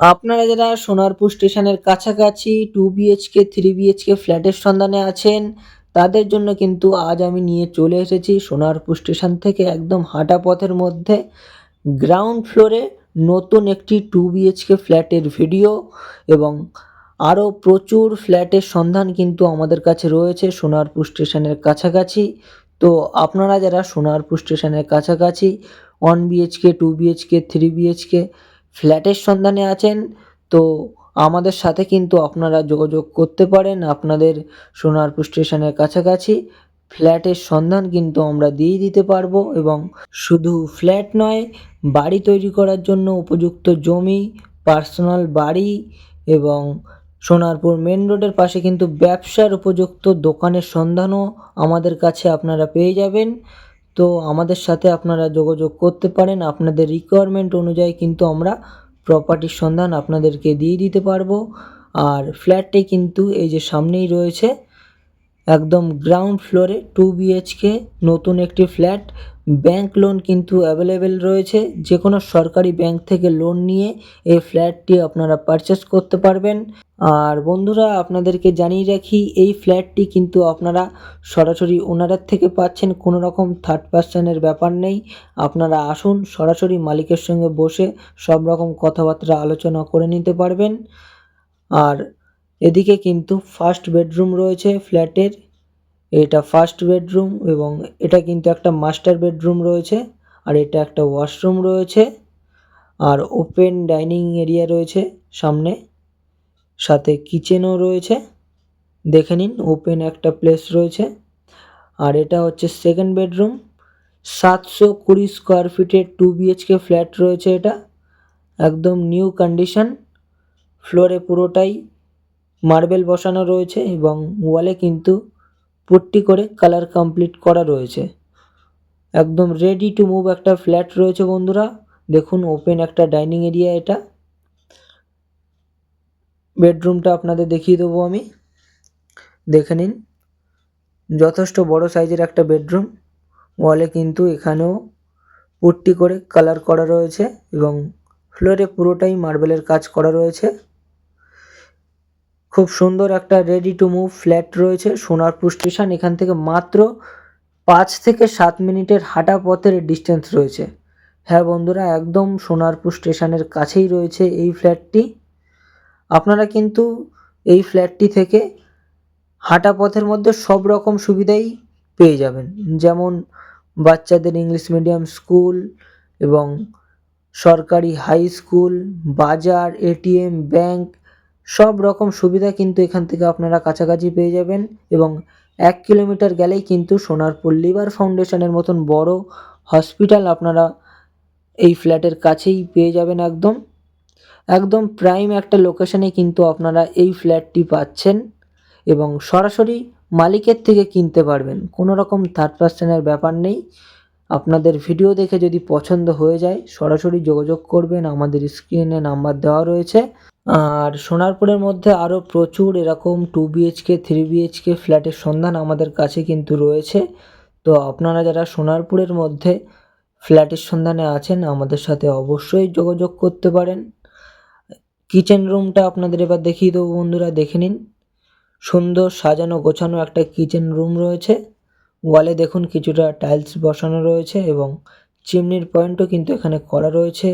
আপনারা যারা সোনারপুর স্টেশনের কাছাকাছি টু বিএইচকে থ্রি বিএইচকে ফ্ল্যাটের সন্ধানে আছেন, তাদের জন্য কিন্তু আজ আমি নিয়ে চলে এসেছি সোনারপুর স্টেশন থেকে একদম হাঁটা পথের মধ্যে গ্রাউন্ড ফ্লোরে নতুন একটি টু বিএইচকে ফ্ল্যাটের ভিডিও এবং আরও প্রচুর ফ্ল্যাটের সন্ধান কিন্তু আমাদের কাছে রয়েছে সোনারপুর স্টেশনের কাছাকাছি। তো আপনারা যারা সোনারপুর স্টেশনের কাছাকাছি one BHK two BHK three BHK ফ্ল্যাটের সন্ধানে আছেন। তো আমাদের সাথে কিন্তু আপনারা যোগাযোগ করতে পারেন। আপনাদের সোনারপুর স্টেশনের কাছাকাছি। ফ্ল্যাটের সন্ধান কিন্তু আমরা দিয়ে দিতে পারব এবং শুধু ফ্ল্যাট নয়, বাড়ি তৈরি করার জন্য উপযুক্ত জমি, পার্সোনাল বাড়ি এবং সোনারপুর মেন রোডের পাশে কিন্তু ব্যবসার উপযুক্ত দোকানের সন্ধানও আমাদের কাছে আপনারা পেয়ে যাবেন। তো আমাদের সাথে আপনারা যোগাযোগ করতে পারেন। আপনাদের রিকোয়ারমেন্ট অনুযায়ী কিন্তু আমরা প্রপার্টির সন্ধান আপনাদেরকে দিয়ে দিতে পারব। আর ফ্ল্যাটটি কিন্তু এই যে সামনেই রয়েছে, একদম গ্রাউন্ড ফ্লোরে টু বিএইচকে নতুন একটি ফ্ল্যাট ব্যাংক লোন কিন্তু অ্যাভেলেবেল রয়েছে। যে কোনো সরকারি ব্যাংক থেকে লোন নিয়ে এই ফ্ল্যাটটি আপনারা পারচেস করতে পারবেন। আর বন্ধুরা, আপনাদেরকে জানিয়ে রাখি, এই ফ্ল্যাটটি কিন্তু আপনারা সরাসরি ওনারের থেকে পাচ্ছেন। কোনো রকম থার্ড পার্সনের ব্যাপার নেই। আপনারা আসুন, সরাসরি মালিকের সঙ্গে বসে সব রকম কথাবার্তা আলোচনা করে নিতে পারবেন। আর এদিকে কিন্তু ফার্স্ট বেডরুম রয়েছে ফ্ল্যাটের। এটা ফার্স্ট বেডরুম এবং এটা কিন্তু একটা মাস্টার বেডরুম রয়েছে আর এটা একটা ওয়াশরুম রয়েছে আর ওপেন ডাইনিং এরিয়া রয়েছে সামনে, সাথে কিচেনও রয়েছে। দেখে নিন ওপেন একটা প্লেস রয়েছে। আর এটা হচ্ছে সেকেন্ড বেডরুম সাতশো কুড়ি স্কোয়ার ফিটের টু বিএইচকে ফ্ল্যাট রয়েছে এটা। একদম নিউ কন্ডিশন ফ্লোরে পুরোটাই মার্বেল বসানো রয়েছে এবং ওয়ালে কিন্তু পুট্টি করে কালার কমপ্লিট করা রয়েছে। একদম রেডি টু মুভ একটা ফ্ল্যাট রয়েছে বন্ধুরা। দেখুন ওপেন একটা ডাইনিং এরিয়া এটা। বেডরুমটা আপনাদের দেখিয়ে দেবো আমি। দেখে নিন, যথেষ্ট বড় সাইজের একটা বেডরুম ওয়ালে কিন্তু এখানেও পুট্টি করে কালার করা রয়েছে এবং ফ্লোরে পুরোটাই মার্বেলের কাজ করা রয়েছে। খুব সুন্দর একটা রেডি টু মুভ ফ্ল্যাট রয়েছে। সোনারপুর স্টেশন এখান থেকে মাত্র পাঁচ থেকে সাত মিনিটের হাঁটা পথের ডিস্টেন্স রয়েছে। হ্যাঁ বন্ধুরা, একদম সোনারপুর স্টেশনের কাছেই রয়েছে এই ফ্ল্যাটটি আপনারা কিন্তু এই ফ্ল্যাটটি থেকে হাঁটা পথের মধ্যে সব রকম সুবিধাই পেয়ে যাবেন। যেমন বাচ্চাদের ইংলিশ মিডিয়াম স্কুল এবং সরকারি হাই স্কুল বাজার এটিএম ব্যাংক সব রকম সুবিধা কিন্তু এখান থেকে আপনারা কাছাকাছি পেয়ে যাবেন এবং এক কিলোমিটার গেলেই কিন্তু সোনারপুর লিভার ফাউন্ডেশনের মতন বড় হসপিটাল আপনারা এই ফ্ল্যাটের কাছেই পেয়ে যাবেন একদম। একদম প্রাইম একটা লোকেশনে কিন্তু আপনারা এই ফ্ল্যাটটি পাচ্ছেন এবং সরাসরি মালিকের থেকে কিনতে পারবেন। কোনো রকম থার্ড পার্সনের ব্যাপার নেই। আপনাদের ভিডিও দেখে যদি পছন্দ হয়ে যায়, সরাসরি যোগাযোগ করবেন। আমাদের স্ক্রিনে নাম্বার দেওয়া রয়েছে। আর সোনারপুরের মধ্যে আরও প্রচুর এরকম টু বিএইচকে থ্রি বিএইচকে ফ্ল্যাটের সন্ধান আমাদের কাছে কিন্তু রয়েছে। তো আপনারা যারা সোনারপুরের মধ্যে ফ্ল্যাটের সন্ধানে আছেন, আমাদের সাথে অবশ্যই যোগাযোগ করতে পারেন। কিচেন রুমটা আপনাদের এবার দেখিয়ে দেবো বন্ধুরা, দেখে নিন। সুন্দর সাজানো গোছানো একটা কিচেন রুম রয়েছে। ওয়ালে দেখুন কিছুটা টাইলস বসানো রয়েছে এবং চিমনির পয়েন্টও কিন্তু এখানে করা রয়েছে।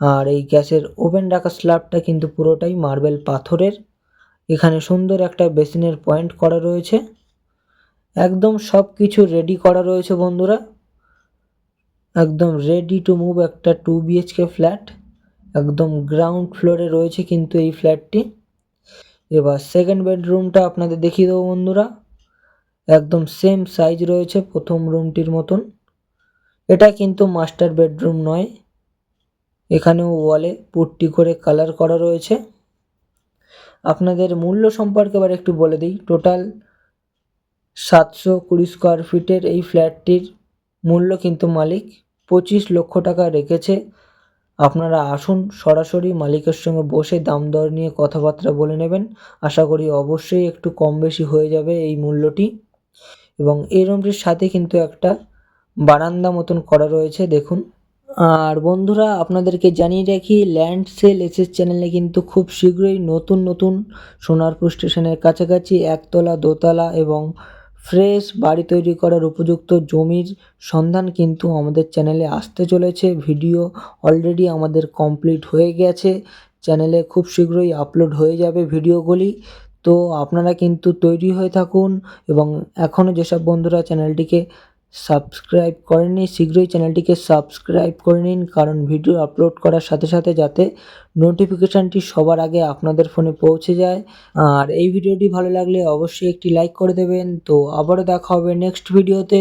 আর এই গ্যাসের ওভেন রাখা স্ল্যাবটা কিন্তু পুরোটাই মার্বেল পাথরের। এখানে সুন্দর একটা বেসিনের পয়েন্ট করা রয়েছে। একদম সব কিছু রেডি করা রয়েছে বন্ধুরা। একদম রেডি টু মুভ একটা টু বিএইচকে ফ্ল্যাট একদম গ্রাউন্ড ফ্লোরে রয়েছে কিন্তু এই ফ্ল্যাটটি এবার সেকেন্ড বেডরুমটা আপনাদের দেখিয়ে দেবো বন্ধুরা। একদম সেম সাইজ রয়েছে প্রথম রুমটির মতন। এটা কিন্তু মাস্টার বেডরুম নয়। এখানেও ওয়ালে পুট্টি করে কালার করা রয়েছে। আপনাদের মূল্য সম্পর্কে এবার একটু বলে দিই। টোটাল সাতশো কুড়ি স্কোয়ার ফিটের এই ফ্ল্যাটটির মূল্য কিন্তু মালিক পঁচিশ লক্ষ টাকা রেখেছে। আপনারা আসুন, সরাসরি মালিকের সঙ্গে বসে দাম দর নিয়ে কথাবার্তা বলে নেবেন। আশা করি অবশ্যই একটু কম বেশি হয়ে যাবে এই মূল্যটি। এবং এই রুমটির সাথে কিন্তু একটা বারান্দা মতন করা রয়েছে, দেখুন। আর বন্ধুরা, আপনাদেরকে জানিয়ে রাখি ল্যান্ড সেল এসএস চ্যানেলে কিন্তু খুব শীঘ্রই নতুন নতুন সোনারপুর স্টেশনের কাছাকাছি একতলা, দোতলা এবং ফ্রেশ বাড়ি তৈরি করার উপযুক্ত জমির সন্ধান কিন্তু আমাদের চ্যানেলে আসতে চলেছে। ভিডিও অলরেডি আমাদের কমপ্লিট হয়ে গেছে। চ্যানেলে খুব শীঘ্রই আপলোড হয়ে যাবে ভিডিওগুলি তো আপনারা কিন্তু তৈরি হয়ে থাকুন এবং এখনও যেসব বন্ধুরা চ্যানেলটিকে সাবস্ক্রাইব করেননি, শীঘ্রই চ্যানেলটিকে সাবস্ক্রাইব করে নিন, কারণ ভিডিও আপলোড করার সাথে সাথে যাতে নোটিফিকেশানটি সবার আগে আপনাদের ফোনে পৌঁছে যায়। আর এই ভিডিওটি ভালো লাগলে অবশ্যই একটি লাইক করে দেবেন। তো আবারও দেখা হবে নেক্সট ভিডিওতে।